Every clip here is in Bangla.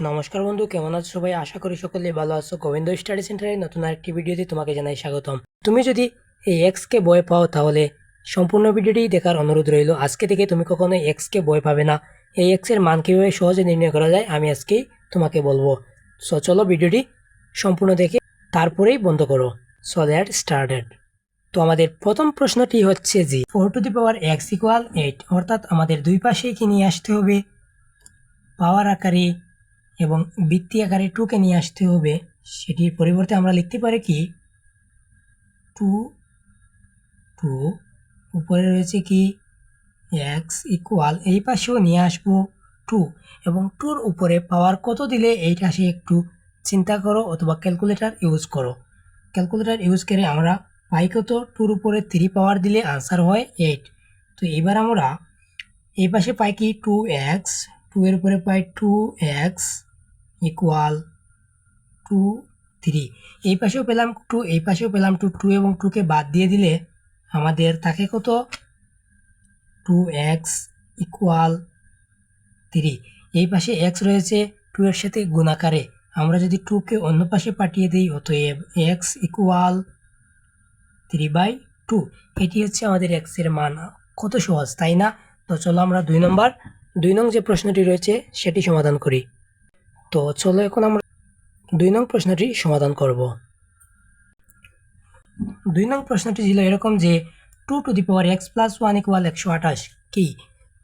নমস্কার বন্ধু, কেমন আছো সবাই? আশা করি সকলে ভালো আছো। গোবিন্দ স্টাডি সেন্টারের নতুন আরেকটি ভিডিওতে তোমাকে জানাই স্বাগতম। তুমি যদি এই এক্সকে ভয় পাও, তাহলে সম্পূর্ণ ভিডিওটি দেখার অনুরোধ রইল। আজকে থেকে তুমি কখনো এক্সকে ভয় পাবে না। এই এক্সের মান কীভাবে সহজে নির্ণয় করা যায়, আমি আজকেই তোমাকে বলব। সো, চলো ভিডিওটি সম্পূর্ণ দেখে তারপরেই বন্ধ করো। So, that started. তো, আমাদের প্রথম প্রশ্নটি হচ্ছে যে, four to the power x equal eight, অর্থাৎ আমাদের দুই পাশেই কি নিয়ে আসতে হবে? পাওয়ার আকারে এবং বৃত্তি আকারে টুকে নিয়ে আসতে হবে, সেটির পরিবর্তে আমরা লিখতে পারি কি? টু টু উপরে রয়েছে কি? এক্স ইকুয়াল এই পাশেও নিয়ে আসব টু এবং টুর উপরে পাওয়ার কত দিলে এইটা আসে একটু চিন্তা করো অথবা ক্যালকুলেটার ইউজ করো। ক্যালকুলেটার ইউজ করে আমরা পাই কত? টুর উপরে থ্রি পাওয়ার দিলে আনসার হয় এইট তো এবার আমরা এই পাশে পাই কি? টু এক্স টু এর উপরে পাই two x equal to three এই পাশেও পেলাম টু এই পাশেও পেলাম টু টু এবং টুকে বাদ দিয়ে দিলে আমাদের থাকে কত? টু এক্স ইকুয়াল থ্রি এই পাশে এক্স রয়েছে টু এর সাথে গুণাকারে আমরা যদি টুকে অন্য পাশে পাঠিয়ে দিই, অতএব x equal three by two এটি হচ্ছে আমাদের এক্সের মান। কত সহজ, তাই না? তো চলো আমরা দুই নম্বর দুই নং যে প্রশ্নটি রয়েছে, সেটি সমাধান করি। তো চলো এখন আমরা দুই নং প্রশ্নটি সমাধান করব। দুই নং প্রশ্নটি ছিল এরকম যে two to the power x plus one equal একশো আঠাশ, কি?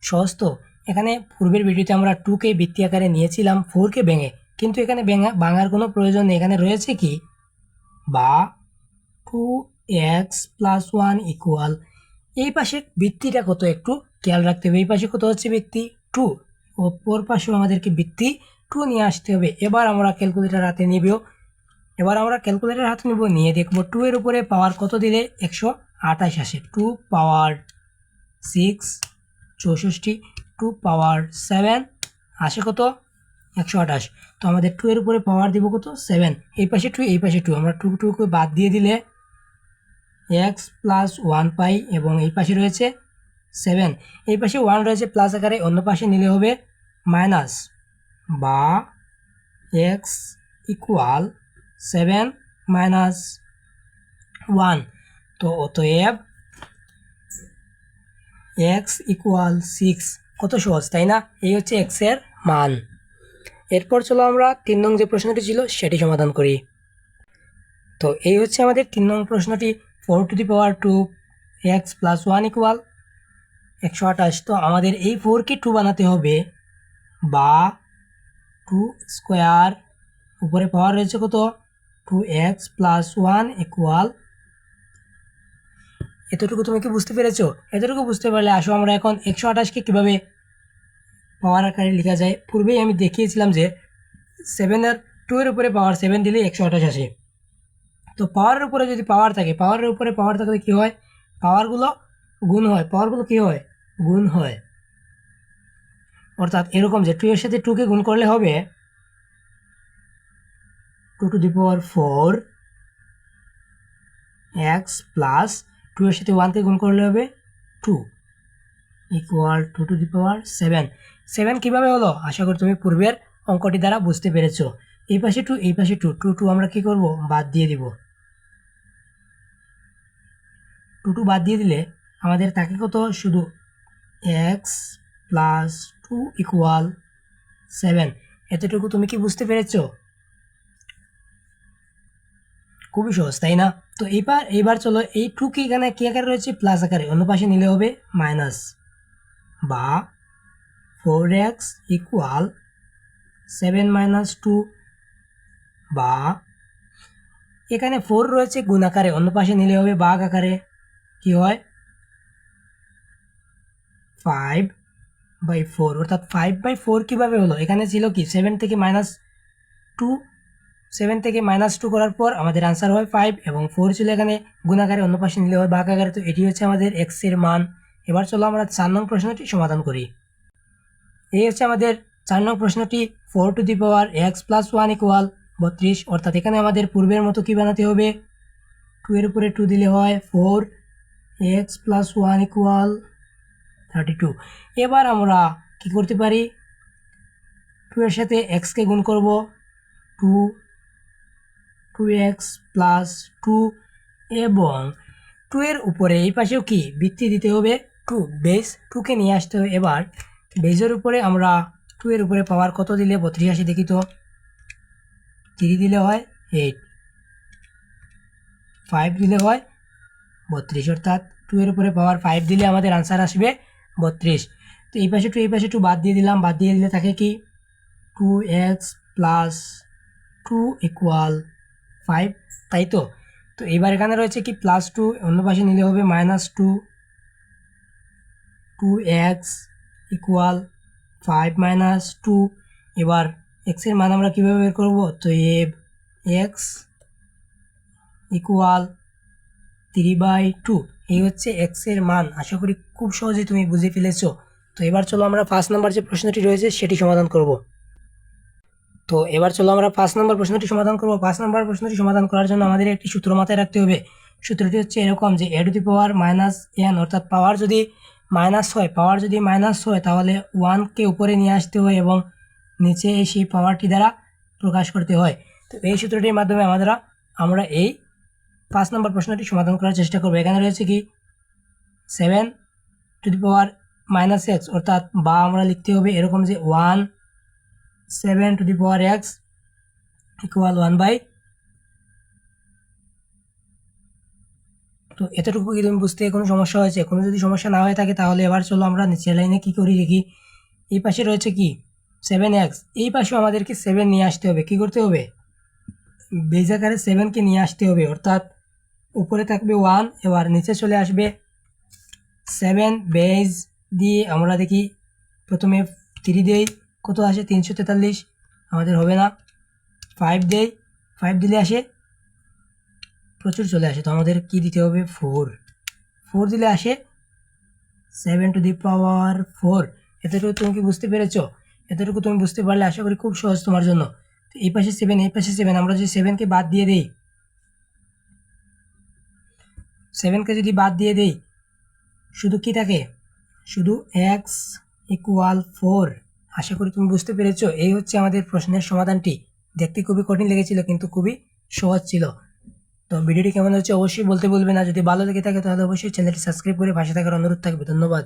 সহজ তো। এখানে পূর্বের ভিডিওতে আমরা টুকে বৃত্তি আকারে নিয়েছিলাম ফোরকে ভেঙে। কিন্তু এখানে ভেঙা, ভাঙার কোনো প্রয়োজন নেই। এখানে রয়েছে কি? বা two x plus one equal এই পাশে বৃত্তিটা কত একটু খেয়াল রাখতে হবে। এই পাশে কত হচ্ছে বৃত্তি? টু অপর পাশেও আমাদেরকে বৃত্তি টু নিয়ে আসতে হবে। এবার আমরা ক্যালকুলেটার হাতে নিব এবার আমরা ক্যালকুলেটার হাতে নিব, নিয়ে দেখব টু এর উপরে পাওয়ার কত দিলে একশো আঠাশ আসে। টু পাওয়ার সিক্স চৌষট্টি টু পাওয়ার সেভেন আসে কত? একশো আঠাশ। তো আমাদের টু এর উপরে পাওয়ার দিব কত? সেভেন এই পাশে টু এই পাশে টু আমরা টু টুকে বাদ দিয়ে দিলে এক্স প্লাস ওয়ান পাই এবং এই পাশে রয়েছে সেভেন। এই পাশে ওয়ান রয়েছে, প্লাস আকারে অন্য পাশে নিলে হবে মাইনাস বা x equal seven minus one. তো অতএব এক্স ইকুয়াল সিক্স। কত সহজ, তাই না? এই হচ্ছে এক্সের মান। এরপর চলো আমরা তিন নং যে প্রশ্নটি ছিল, সেটি সমাধান করি। তো এই হচ্ছে আমাদের তিন নং প্রশ্নটি, four to the power two, x plus one equal একশো আঠাশ। তো আমাদের এই ফোরকে টু বানাতে হবে। বা টু স্কোয়ার উপরে পাওয়ার রয়েছে কত? Two x plus one equal এতটুকু তুমি কি বুঝতে পেরেছ? এতটুকু বুঝতে পারলে আসো, আমরা এখন একশো আঠাশকে কীভাবে পাওয়ার আকারে লেখা যায়? পূর্বেই আমি দেখিয়েছিলাম যে সেভেনের টু এর উপরে পাওয়ার সেভেন দিলে একশো আঠাশ আসে। তো পাওয়ারের উপরে যদি পাওয়ার থাকে পাওয়ারের উপরে পাওয়ার থাকলে কী হয়? পাওয়ারগুলো গুণ হয়। পাওয়ারগুলো কী হয়? গুণ হয়। অর্থাৎ এরকম যে টু এর সাথে টুকে গুণ করলে হবে two to the power four x plus two এর সাথে ওয়ানকে গুণ করলে হবে two equal two to the power seven. Seven কীভাবে হলো? আশা করি তুমি পূর্বের অঙ্কটি দ্বারা বুঝতে পেরেছ। এই পাশে টু, এই পাশে টু টু টু আমরা কী করব? বাদ দিয়ে দিব। টু টু বাদ দিয়ে দিলে আমাদের তাকে কত? শুধু x plus two equal seven এতটুকু তুমি কি বুঝতে পেরেছ? খুবই সহজ, তাই না? তো এবার এবার চলো, এই টু এখানে, কি আকারে রয়েছে? প্লাস আকারে। অন্য পাশে নিলে হবে মাইনাস বা four x equal seven minus two বা এখানে ফোর রয়েছে, গুণ আকারে। অন্য পাশে নিলে হবে বাঘ আকারে। কি হয়? ফাইভ বাই ফোর অর্থাৎ ফাইভ বাই ফোর কীভাবে হলো? এখানে ছিল কি? সেভেন থেকে মাইনাস টু সেভেন থেকে মাইনাস টু করার পর আমাদের আনসার হয় ফাইভ এবং ফোর ছিল এখানে গুণাকারে অন্য পাশে নিলে হয় বাঘ আকারে তো এটি হচ্ছে আমাদের এক্সের মান। এবার চলো আমরা চার নং প্রশ্নটি সমাধান করি। এই হচ্ছে আমাদের চার নং প্রশ্নটি four to the power x plus one equal বত্রিশ। অর্থাৎ এখানে আমাদের পূর্বের মতো কী বানাতে হবে? টু এর উপরে টু দিলে হয় four x plus one equal thirty two এবার আমরা কী করতে পারি? টু এর সাথে এক্সকে গুণ করব। Two two x plus two এবং টু এর উপরে এই পাশেও কি? বৃত্তি দিতে হবে টু বেস টুকে নিয়ে আসতে হবে। এবার বেজের উপরে আমরা টু এর উপরে পাওয়ার কত দিলে? বত্রিশ আসে দেখি তো। থ্রি দিলে হয় এইট ফাইভ দিলে হয় বত্রিশ। অর্থাৎ টু এর উপরে পাওয়ার ফাইভ দিলে আমাদের আনসার আসবে বত্রিশ। তো এই পাশে টু এই পাশে টু বাদ দিয়ে দিলাম। বাদ দিয়ে দিলে থাকে কি? Two x plus two equal five তাই তো? তো এবার এখানে রয়েছে কি? প্লাস টু অন্য পাশে নিলে হবে minus two two x equal five minus two এবার এক্সের মান আমরা কীভাবে বের করব? তো এ x equal three by two এই হচ্ছে এক্সের মান। আশা করি খুব সহজেই তুমি বুঝে ফেলেছো। তো এবার চলো আমরা পাঁচ নাম্বার যে প্রশ্নটি রয়েছে, সেটি সমাধান করব। তো এবার চলো আমরা পাঁচ নম্বর প্রশ্নটি সমাধান করব। পাঁচ নম্বর প্রশ্নটি সমাধান করার জন্য আমাদের একটি সূত্র মাথায় রাখতে হবে। সূত্রটি হচ্ছে এরকম যে a to the power minus n অর্থাৎ পাওয়ার যদি মাইনাস হয় পাওয়ার যদি মাইনাস হয়, তাহলে ওয়ানকে উপরে নিয়ে আসতে হয় এবং নিচে সেই পাওয়ারটি দ্বারা প্রকাশ করতে হয়। তো এই সূত্রটির মাধ্যমে আমাদের, আমরা এই পাঁচ নম্বর প্রশ্নটি সমাধান করার চেষ্টা করব। এখানে রয়েছে কি? Seven to the power minus x অর্থাৎ বা আমরা লিখতে হবে এরকম যে one seven to the power x equal one by তো এতটুকু কি তুমি বুঝতে কোনো সমস্যা হয়েছে? কোনো যদি সমস্যা না হয়ে থাকে তাহলে এবার চলো আমরা নিচের লাইনে কী করি দেখি। এই পাশে রয়েছে কি? সেভেন এক্স এই পাশেও আমাদেরকে সেভেন নিয়ে আসতে হবে। কী করতে হবে? বেজ আকারে সেভেনকে নিয়ে আসতে হবে, অর্থাৎ উপরে থাকবে ওয়ান এবার নিচে চলে আসবে সেভেন বেজ দিয়ে আমরা দেখি প্রথমে থ্রি দেই, কত আসে? তিনশো তেতাল্লিশ, আমাদের হবে না ফাইভ দেই ফাইভ দিলে আসে প্রচুর চলে আসে, তো আমাদের কি দিতে হবে? ফোর ফোর দিলে আসে seven to the power four এতটুকু তুমি কি বুঝতে পেরেছ? এতটুকু তুমি বুঝতে পারলে আশা করি খুব সহজ তোমার জন্য। তো এই পাশে সেভেন এই পাশে সেভেন আমরা যদি সেভেনকে বাদ দিয়ে দিই সেভেনকে যদি বাদ দিয়ে দিই, শুধু কি থাকে? শুধু এক্স ইকুয়াল ফোর আশা করি তুমি বুঝতে পেরেছ, এই হচ্ছে আমাদের প্রশ্নের সমাধানটি। দেখতে খুবই কঠিন লেগেছিল, কিন্তু খুবই সহজ ছিল। তো ভিডিওটি কেমন হচ্ছে অবশ্যই বলতে বলবে না। যদি ভালো লেগে থাকে, তাহলে অবশ্যই চ্যানেলটি সাবস্ক্রাইব করে পাশে থাকার অনুরোধ থাকবে। ধন্যবাদ।